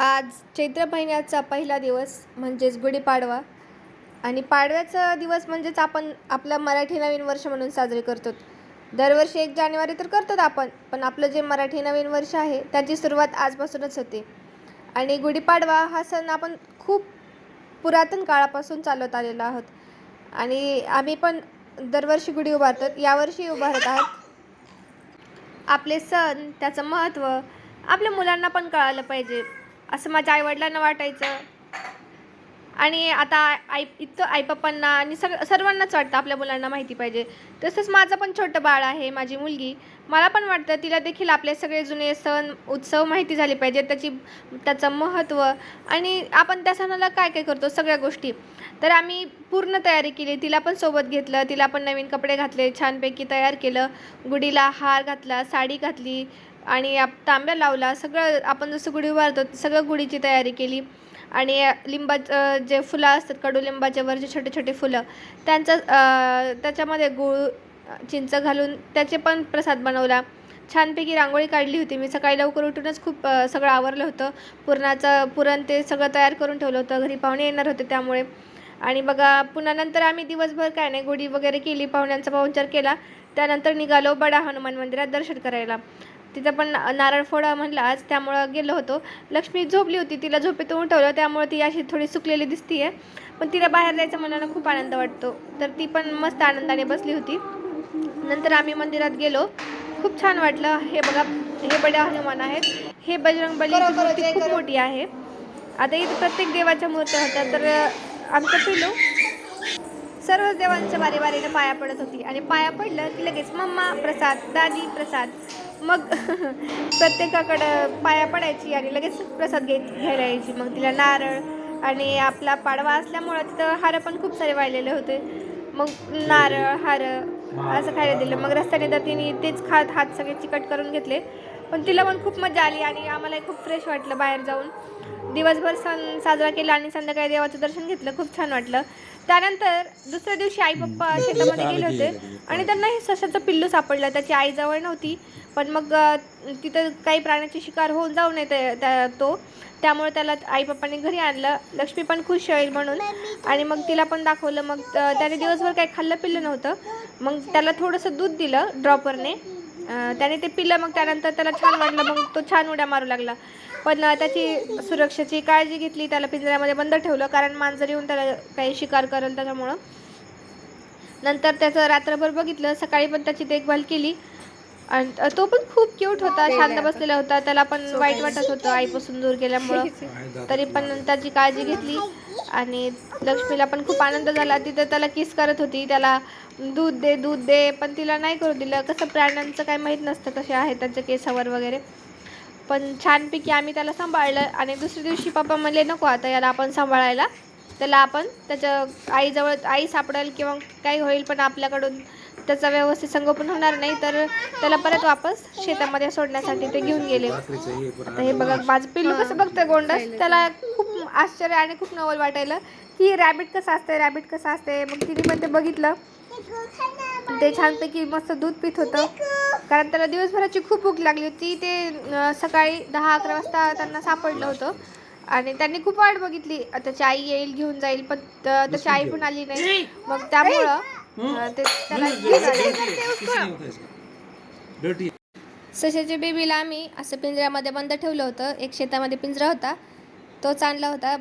आज चैत्र महिन्याचा पहिला दिवस म्हणजेच गुढीपाडवा. आणि पाडव्याचा दिवस म्हणजेच आपण आपलं मराठी नवीन वर्ष म्हणून साजरे करतो. दरवर्षी एक जानेवारी तर करतो आपण पण आपलं जे मराठी नवीन वर्ष आहे त्याची सुरुवात आजपासूनच होते. आणि गुढीपाडवा हा सण आपण खूप पुरातन काळापासून चालवत आलेलो आहोत. आणि आम्ही पण दरवर्षी गुढी उभारतात यावर्षी उभारत आहोत. आपले सण त्याचं महत्त्व आपल्या मुलांना पण कळालं पाहिजे. असं माझ्या आईवडिलांना वाटायचं. आणि आता आई इतकं आईपप्पांना आणि सग सर्वांनाच वाटतं आपल्या मुलांना माहिती पाहिजे. तसंच माझं पण छोटं बाळ आहे माझी मुलगी. मला पण वाटतं तिला देखील आपले सगळे जुने सण उत्सव माहिती झाले पाहिजे त्याची त्याचं महत्त्व. आणि आपण त्या सणाला काय काय करतो? सगळ्या गोष्टी. तर आम्ही पूर्ण तयारी केली. तिला पण सोबत घेतलं. तिला पण नवीन कपडे घातले. छानपैकी तयार केलं. गुढीला हार घातला साडी घातली. आणि आप- तांब्या लावला सगळं आपण जसं गुढी उभारतो सगळं गुढीची तयारी केली. आणि लिंबाचं जे फुलं असतात कडुलिंबाच्या वरचे छोटे छोटे फुलं त्यांचं त्याच्यामध्ये गुळ चिंच घालून त्याचे पण प्रसाद बनवला. छानपैकी रांगोळी काढली होती मी. सकाळी लवकर उठूनच खूप सगळं आवरलं होतं. पुरणाचं पुरण ते सगळं तयार करून ठेवलं होतं. घरी पाहुणे येणार होते त्यामुळे. आणि बघा पुन्हा नंतर आम्ही दिवसभर काय नाही गुढी वगैरे केली पाहुण्यांचा पाहुणचार केला. त्यानंतर निघालो बडा हनुमान मंदिरात दर्शन करायला. तिथं पण नारळ फोडा म्हणलं आज त्यामुळं गेलो होतो. लक्ष्मी झोपली होती तिला झोपेतून उठवलं त्यामुळे ती अशी थोडी सुकलेली दिसतीये. पण तिला बाहेर जायचं मनाला खूप आनंद वाटतो. तर ती पण मस्त आनंदाने बसली होती. नंतर आम्ही मंदिरात गेलो. खूप छान वाटलं. हे बघा हे बड्या हनुमान आहेत. हे बजरंग बलीची मूर्ती खूप मोठी आहे. आता इथे प्रत्येक देवाच्या मूर्त्या होत्या. तर आमचं पिल्लू सर्व देवांच्या बारी बारीने पाया पडत होती. आणि पाया पडलं की लगेच मम्मा प्रसाद दादी प्रसाद. मग प्रत्येकाकडं पाया पडायची आणि लगेच प्रसाद घे घ्यायला यायची. मग तिला नारळ आणि आपला पाडवा असल्यामुळं तिथं हार पण खूप सारे वाढलेले होते. मग नारळ हार असं खायला दिलं. मग रस्त्याने तर तिने तेच खात हात सगळे चिकट करून घेतले. पण तिला पण खूप मजा आली आणि आम्हाला खूप फ्रेश वाटलं बाहेर जाऊन. दिवसभर सण साजरा केला आणि संध्याकाळी देवाचं दर्शन घेतलं खूप छान वाटलं. त्यानंतर दुसऱ्या दिवशी आई पप्पा शेतामध्ये गेले होते आणि त्यांना हे सशाचं पिल्लू सापडलं त्याची आई जवळ नव्हती. पण मग तिथं काही प्राण्याची शिकार होऊन जाऊ नये त्या- तो. त्यामुळे त्याला आई पप्पाने घरी आणलं. लक्ष्मी पण खुश होईल म्हणून. आणि मग तिला पण दाखवलं. मग त्याने दिवसभर काही खाल्लं पिल्लं नव्हतं. मग त्याला थोडंसं दूध दिलं ड्रॉपरने. त्याने ते पिलं मग त्यानंतर त्याला छान वाटलं मग तो छान उड्या मारू लागला. पण त्याची सुरक्षेची काळजी घेतली त्याला पिंजऱ्यामध्ये बंद ठेवलं कारण मांजर येऊन त्याला काही शिकार करेल त्याच्यामुळं. नंतर त्याचं रात्रभर बघितलं सकाळी पण त्याची देखभाल केली. आणि अ, तो पण खूप क्यूट होता. शांत बसलेला होता. त्याला पण वाईट वाटत होतं. आईपासून दूर गेल्यामुळं. तरी पण त्याची काळजी घेतली. आणि लक्ष्मीला पण खूप आनंद झाला. तिथं त्याला किस करत होती. त्याला दूध दे दूध दे. पण तिला नाही करू दिलं. कसं प्राण्यांचं काही माहीत नसतं कसे आहे त्यांच्या केसावर वगैरे. पण छानपैकी आम्ही त्याला सांभाळलं. आणि दुसऱ्या दिवशी पप्पा म्हणले नको आता याला आपण सांभाळायला. त्याला आपण त्याच्या आईजवळ आई सापडेल किंवा काही होईल पण आपल्याकडून त्याचा व्यवस्थित संगोपन होणार नाही तर त्याला परत वापस शेतामध्ये सोडण्यासाठी ते घेऊन गेले. आता हे बघा माझं पिल्लू कसं बघतंय गोंडस? त्याला खूप आश्चर्य आणि खूप नवल वाटायला की रॅबिट कसं असतंय रॅबिट कसं असते मग तिने पण ते बघितलं. ते छानपैकी मस्त दूध पित होतं. कारण त्याला दिवसभराची खूप भूक लागली होती. ते सकाळी दहा अकरा वाजता त्यांना सापडलं होतं. आणि त्यांनी खूप वाट बघितली. त्याची आई येईल घेऊन जाईल पण त्याची आई पण आली नाही. मग त्यामुळं ते सशाच्या बेबीला आम्ही असं पिंजऱ्यामध्ये बंद ठेवलं होतं. एक शेतामध्ये पिंजरा होता. तोच आणला होता.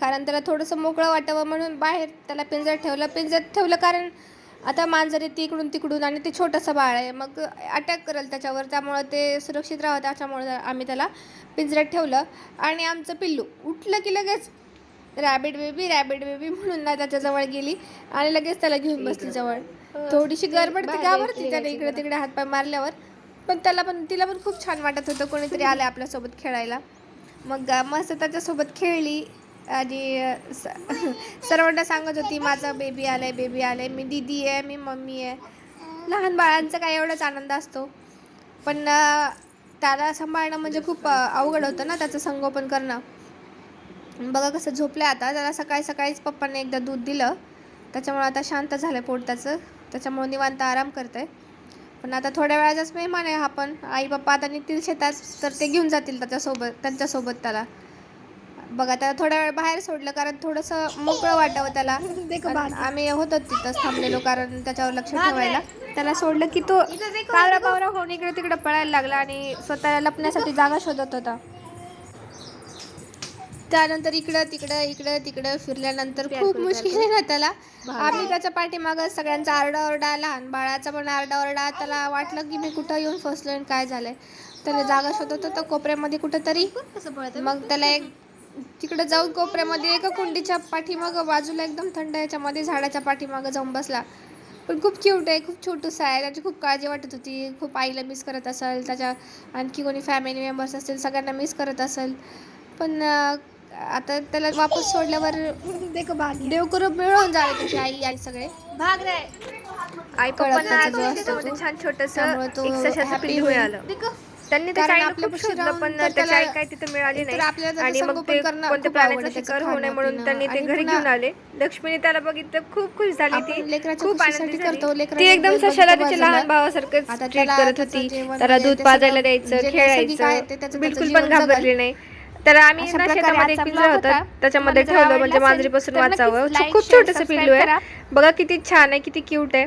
कारण त्याला थोडंसं मोकळं वाटावं म्हणून बाहेर त्याला पिंजऱ्यात ठेवलं. पिंजऱ्यात ठेवलं कारण आता मांजर येते इकडून तिकडून आणि ते छोटंसं बाळ आहे. मग अटॅक करेल त्याच्यावर. त्यामुळं ते सुरक्षित राहावं त्याच्यामुळं आम्ही त्याला पिंजऱ्यात ठेवलं. आणि आमचं पिल्लू उठलं की लगेच रॅबिट बेबी रॅबिट बेबी म्हणून ना त्याच्याजवळ गेली. आणि लगेच त्याला घेऊन बसली जवळ. थोडीशी गडबड ती घाबरती त्याने इकडे. तिकडे हातपाय मारल्यावर. पण त्याला पण तिला पण खूप छान वाटत होतं कोणीतरी आलं आपल्यासोबत खेळायला. मग मस्त त्याच्यासोबत खेळली. आणि सर्वांना सांगत होती माझा बेबी आलाय बेबी आलाय. मी दीदी आहे मी मम्मी आहे. लहान बाळांचा काय एवढाच आनंद असतो. पण त्याला सांभाळणं म्हणजे खूप अवघड होतं ना त्याचं संगोपन करणं. बघा कसं झोपलं आता. त्याला सकाळी सकाळीच पप्पाने एकदा दूध दिलं. त्याच्यामुळे आता शांत झालं पोट त्याचं त्याच्यामुळे निवांत आराम करतंय. पण आता थोड्या वेळाचाच मेहमान आहे हा पण. आई पप्पा आता निघतील शेतात तर ते घेऊन जातील त्याच्यासोबत त्यांच्यासोबत त्याला. बघा त्याला थोडा वेळ बाहेर सोडलं कारण थोडंसं मोकळं वाटावं त्याला. आम्ही होतो तिथंच थांबलेलो कारण त्याच्यावर लक्ष ठेवायला. त्याला सोडलं की तो कावरा पावरा होऊन इकडे तिकडे पळायला लागला आणि स्वतःला लपण्यासाठी जागा शोधत होता. त्यानंतर इकडं तिकडं इकडं तिकडं फिरल्यानंतर खूप मुश्किल आहे ना त्याला. आम्ही त्याच्या पाठीमागं सगळ्यांचा आरडाओरडा लहान बाळाचा पण आरडाओरडा त्याला वाटलं की मी कुठं येऊन फसलोय आणि काय झालंय. त्याला जागा शोधत होता कोपऱ्यामध्ये कुठंतरी. मग त्याला एक तिकडे जाऊन कोपऱ्यामध्ये एका कुंडीच्या पाठीमागं बाजूला एकदम थंड याच्यामध्ये झाडाच्या पाठीमागं जाऊन बसला. पण खूप क्यूट आहे. खूप छोटूसा आहे. त्याची खूप काळजी वाटत होती. खूप आईला मिस करत असेल. त्याच्या आणखी कोणी फॅमिली मेंबर्स असतील सगळ्यांना मिस करत असेल. पण आता त्याला वापस सोडल्यावर देव करून मिळवून जावे त्याची आई आणि सगळे. भाग रे. आई पप्पांना त्याचा जो असतो त्याच्यामध्ये तो. छान छोटस तो. मिळालं. त्यांनी कारण त्याच्या आईला आपल्या खूप शोधलं पण त्याची आई काय तिथं मिळाली नाही. आणि मग ते कोणत्या प्राण्याचा शिकार होऊ नये म्हणून. त्यांनी ते घरी घेऊन आले. लक्ष्मीने त्याला बघितलं खूप खुश झाली ती. खूप आनंदी करतो, झाली. ती एकदम सशाला. तिच्या लहान भावासारखंच आता ट्रीट करत होती. त्याला दूध ते पाजायला द्यायचं जे नैसर्गिक आहे ते खेळायचं बिलकुल पण. घाबरली नाही. तर आम्ही ना शेतामध्ये एक पिल्लू होतं. त्याच्यामध्ये तुम्हाला जर ठेवलं म्हणजे मांजरीपासून वाचावं खूप छोटंसं पिल्लू आहे. बघा किती छान आहे किती क्यूट आहे